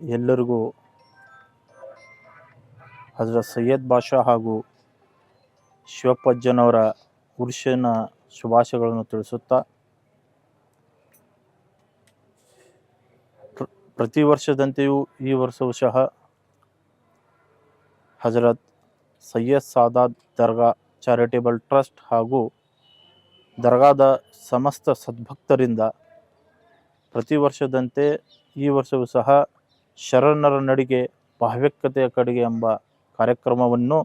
ಎಲ್ಲರಿಗೂ ಹಜರತ್ ಸೈಯದ್ ಬಾಷಾ ಹಾಗೂ ಶಿವಪ್ಪಜ್ಜನವರ ಉರ್ಷನ ಶುಭಾಶಯಗಳನ್ನು ತಿಳಿಸುತ್ತಾ ಪ್ರತಿ ವರ್ಷದಂತೆಯೂ ಈ ವರ್ಷವೂ ಸಹ ಹಜರತ್ ಸೈಯದ್ ಸಾದಾದ್ ದರ್ಗಾ ಚಾರಿಟೇಬಲ್ ಟ್ರಸ್ಟ್ ಹಾಗೂ ದರ್ಗಾದ ಸಮಸ್ತ ಸದ್ಭಕ್ತರಿಂದ ಪ್ರತಿ ವರ್ಷದಂತೆ ಈ ವರ್ಷವೂ ಸಹ ಶರಣರ ನಡಿಗೆ ಭಾವ್ಯಕತೆಯ ಕಡೆಗೆ ಎಂಬ ಕಾರ್ಯಕ್ರಮವನ್ನು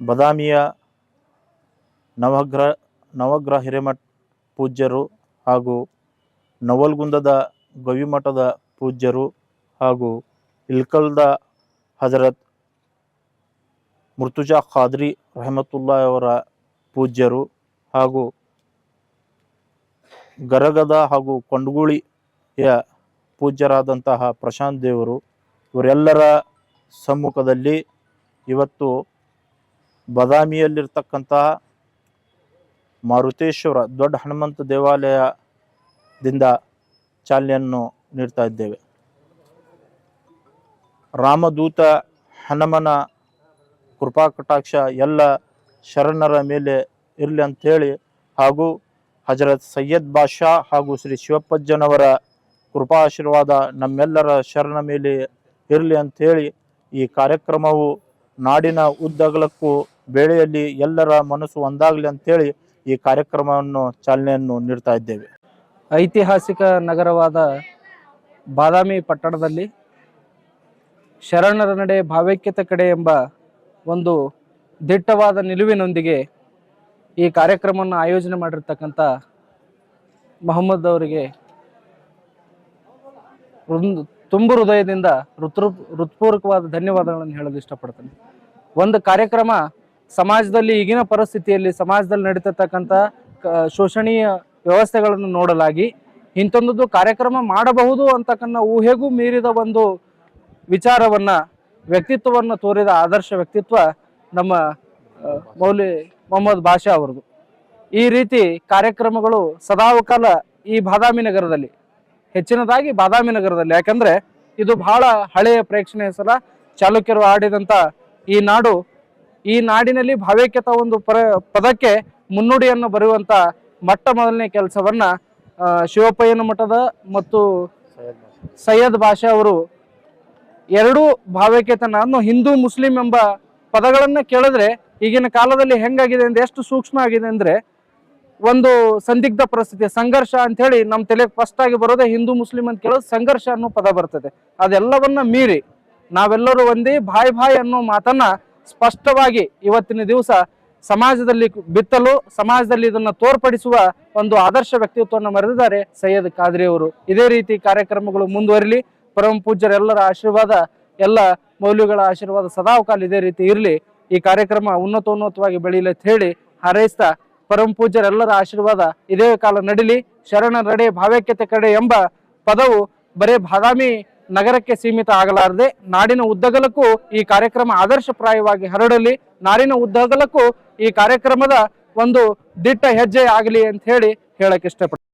ಬದಾಮಿಯ ನವಗ್ರ ನವಗ್ರಹ ಹಿರೇಮಠ ಪೂಜ್ಯರು ಹಾಗೂ ನವಲ್ಗುಂದದ ಗವಿಮಠದ ಪೂಜ್ಯರು ಹಾಗೂ ಇಲ್ಕಲ್ದ ಹಜರತ್ ಮೃತುಜಾ ಖಾದ್ರಿ ರಹಮತುಲ್ಲಾ ಅವರ ಪೂಜ್ಯರು ಹಾಗೂ ಗರಗದ ಹಾಗೂ ಕೊಂಡಗುಳಿಯ ಪೂಜ್ಯರಾದಂತಹ ಪ್ರಶಾಂತ್ ದೇವರು ಇವರೆಲ್ಲರ ಸಮ್ಮುಖದಲ್ಲಿ ಇವತ್ತು ಬದಾಮಿಯಲ್ಲಿರ್ತಕ್ಕಂತಹ ಮಾರುತೇಶ್ವರ ದೊಡ್ಡ ಹನುಮಂತ ದೇವಾಲಯದಿಂದ ಚಾಲನೆಯನ್ನು ನೀಡ್ತಾ ಇದ್ದೇವೆ. ರಾಮದೂತ ಹನುಮನ ಕೃಪಾ ಕಟಾಕ್ಷ ಎಲ್ಲ ಶರಣರ ಮೇಲೆ ಇರಲಿ ಅಂಥೇಳಿ ಹಾಗೂ ಹಜರತ್ ಸೈಯದ್ ಬಾಷಾ ಹಾಗೂ ಶ್ರೀ ಶಿವಪ್ಪಜ್ಜನವರ ಕೃಪಾ ಆಶೀರ್ವಾದ ನಮ್ಮೆಲ್ಲರ ಶರಣ ಮೇಲೆ ಇರಲಿ ಅಂಥೇಳಿ ಈ ಕಾರ್ಯಕ್ರಮವು ನಾಡಿನ ಉದ್ದಗಲಕ್ಕೂ ಬೆಳೆಯಲ್ಲಿ ಎಲ್ಲರ ಮನಸ್ಸು ಒಂದಾಗಲಿ ಅಂಥೇಳಿ ಈ ಕಾರ್ಯಕ್ರಮವನ್ನು ಚಾಲನೆಯನ್ನು ನೀಡ್ತಾ ಇದ್ದೇವೆ. ಐತಿಹಾಸಿಕ ನಗರವಾದ ಬಾದಾಮಿ ಪಟ್ಟಣದಲ್ಲಿ ಶರಣರ ನಡೆ ಭಾವೈಕ್ಯತೆ ಕಡೆ ಎಂಬ ಒಂದು ದಿಟ್ಟವಾದ ನಿಲುವಿನೊಂದಿಗೆ ಈ ಕಾರ್ಯಕ್ರಮವನ್ನು ಆಯೋಜನೆ ಮಾಡಿರ್ತಕ್ಕಂಥ ಮೊಹಮ್ಮದ್ ಅವರಿಗೆ ತುಂಬು ಹೃದಯದಿಂದ ಋತು, ಹೃತ್ಪೂರ್ವಕವಾದ ಧನ್ಯವಾದಗಳನ್ನು ಹೇಳಲು ಇಷ್ಟಪಡ್ತೇನೆ. ಒಂದು ಕಾರ್ಯಕ್ರಮ ಸಮಾಜದಲ್ಲಿ ಈಗಿನ ಪರಿಸ್ಥಿತಿಯಲ್ಲಿ ಸಮಾಜದಲ್ಲಿ ನಡೀತಿರ್ತಕ್ಕಂಥ ಶೋಷಣೀಯ ವ್ಯವಸ್ಥೆಗಳನ್ನು ನೋಡಲಾಗಿ, ಇಂಥೊಂದದ್ದು ಕಾರ್ಯಕ್ರಮ ಮಾಡಬಹುದು ಅಂತಕ್ಕನ್ನ ಊಹೆಗೂ ಮೀರಿದ ಒಂದು ವಿಚಾರವನ್ನ, ವ್ಯಕ್ತಿತ್ವವನ್ನು ತೋರಿದ ಆದರ್ಶ ವ್ಯಕ್ತಿತ್ವ ನಮ್ಮ ಮೌಲಿ ಮೊಹಮ್ಮದ್ ಬಾಷಾ ಅವ್ರದ್ದು. ಈ ರೀತಿ ಕಾರ್ಯಕ್ರಮಗಳು ಸದಾವಕಾಲ ಈ ಬಾದಾಮಿ ನಗರದಲ್ಲಿ ಹೆಚ್ಚಿನದಾಗಿ ಬಾದಾಮಿ ನಗರದಲ್ಲಿ. ಯಾಕಂದ್ರೆ ಇದು ಬಹಳ ಹಳೆಯ ಪ್ರೇಕ್ಷಣೀಯ ಸಲ ಚಾಲುಕ್ಯರು ಆಡಿದಂತ ಈ ನಾಡು, ಈ ನಾಡಿನಲ್ಲಿ ಭಾವೈಕ್ಯತ ಒಂದು ಪದಕ್ಕೆ ಮುನ್ನುಡಿಯನ್ನು ಬರೆಯುವಂತ ಮೊಟ್ಟ ಮೊದಲನೇ ಕೆಲಸವನ್ನ ಶಿವಪ್ಪಯ್ಯನ ಮಠದ ಮತ್ತು ಸೈಯದ್ ಬಾಷಾ ಅವರು ಎರಡೂ ಭಾವೈಕ್ಯತನ ಹಿಂದೂ ಮುಸ್ಲಿಂ ಎಂಬ ಪದಗಳನ್ನ ಕೇಳಿದ್ರೆ ಈಗಿನ ಕಾಲದಲ್ಲಿ ಹೆಂಗಾಗಿದೆ ಅಂದ್ರೆ ಎಷ್ಟು ಸೂಕ್ಷ್ಮ ಆಗಿದೆ ಅಂದ್ರೆ ಒಂದು ಸಂದಿಗ್ಧ ಪರಿಸ್ಥಿತಿ, ಸಂಘರ್ಷ ಅಂತ ಹೇಳಿ ನಮ್ಮ ತಲೆಗೆ ಫಸ್ಟ್ ಆಗಿ ಬರೋದೇ ಹಿಂದೂ, ಮುಸ್ಲಿಂ ಅಂತ ಕೇಳೋದು ಸಂಘರ್ಷ ಅನ್ನೋ ಪದ ಬರ್ತದೆ. ಅದೆಲ್ಲವನ್ನ ಮೀರಿ ನಾವೆಲ್ಲರೂ ಒಂದೇ ಬಾಯ್ ಬಾಯ್ ಅನ್ನೋ ಮಾತನ್ನ ಸ್ಪಷ್ಟವಾಗಿ ಇವತ್ತಿನ ದಿವಸ ಸಮಾಜದಲ್ಲಿ ಬಿತ್ತಲು, ಸಮಾಜದಲ್ಲಿ ಇದನ್ನ ತೋರ್ಪಡಿಸುವ ಒಂದು ಆದರ್ಶ ವ್ಯಕ್ತಿತ್ವವನ್ನು ಮರೆದಿದ್ದಾರೆ ಸೈಯದ್ ಖಾದ್ರಿ ಅವರು. ಇದೇ ರೀತಿ ಕಾರ್ಯಕ್ರಮಗಳು ಮುಂದುವರಿಲಿ. ಪರಮ ಪೂಜ್ಯರೆಲ್ಲರ ಆಶೀರ್ವಾದ, ಎಲ್ಲ ಮೌಲ್ಯಗಳ ಆಶೀರ್ವಾದ ಸದಾಕಾಲ ಇದೇ ರೀತಿ ಇರಲಿ. ಈ ಕಾರ್ಯಕ್ರಮ ಉನ್ನತೋನ್ನತವಾಗಿ ಬೆಳೆಯಲಿ ಅಂತ ಹೇಳಿ ಹಾರೈಸ್ತಾ ಪರಮ ಪೂಜ್ಯರೆಲ್ಲರ ಆಶೀರ್ವಾದ ಇದೇ ಕಾಲ ನಡಿಲಿ. ಶರಣ ನಡೆ ಭಾವೈಕ್ಯತೆ ಕಡೆ ಎಂಬ ಪದವು ಬರೇ ಬಾದಾಮಿ ನಗರಕ್ಕೆ ಸೀಮಿತ ಆಗಲಾರದೆ, ನಾಡಿನ ಉದ್ದಗಲಕ್ಕೂ ಈ ಕಾರ್ಯಕ್ರಮ ಆದರ್ಶಪ್ರಾಯವಾಗಿ ಹರಡಲಿ. ನಾಡಿನ ಉದ್ದಗಲಕ್ಕೂ ಈ ಕಾರ್ಯಕ್ರಮದ ಒಂದು ದಿಟ್ಟ ಹೆಜ್ಜೆ ಆಗಲಿ ಅಂತ ಹೇಳಿ ಹೇಳಕ್ ಇಷ್ಟಪಡ್ತೀನಿ.